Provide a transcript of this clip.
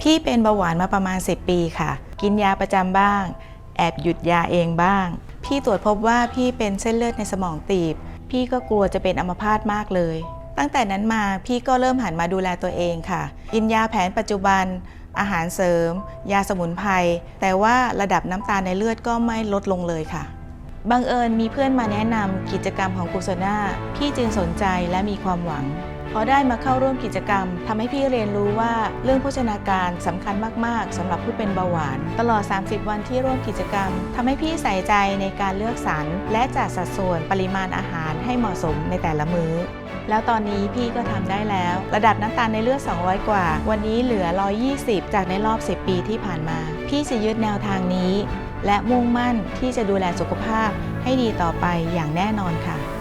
พี่เป็นเบาหวานมาประมาณ 10 ปีค่ะ กินยาประจำบ้าง แอบหยุดยาเองบ้าง พี่ตรวจพบว่าพี่เป็นเส้นเลือดในสมองตีบ พี่ก็กลัวจะเป็นอัมพาตมากเลย ตั้งแต่นั้นมาพี่ก็เริ่มหันมาดูแลตัวเองค่ะ กินยาแผนปัจจุบัน อาหารเสริม ยาสมุนไพร แต่ว่าระดับน้ำตาลในเลือดก็ไม่ลดลงเลยค่ะ บังเอิญมีเพื่อนมาแนะนำกิจกรรมของกุศนาพี่จึงสนใจและมีความหวัง พอได้มาเข้าร่วมกิจกรรมทำให้พี่เรียนรู้ว่าเรื่องโภชนาการสำคัญมาก ๆสำหรับผู้เป็นเบาหวาน ตลอด 30 วันที่ร่วมกิจกรรมทำให้พี่ใส่ใจในการเลือกสรรและจัดสัดส่วนปริมาณอาหารให้เหมาะสมในแต่ละมื้อ แล้วตอนนี้พี่ก็ทำได้แล้ว ระดับน้ำตาลในเลือด 200 กว่า วันนี้เหลือ 120 จากในรอบ 10 ปีที่ผ่านมา พี่จะยึดแนวทางนี้ และมุ่งมั่นที่จะดูแลสุขภาพให้ดีต่อไปอย่างแน่นอนค่ะ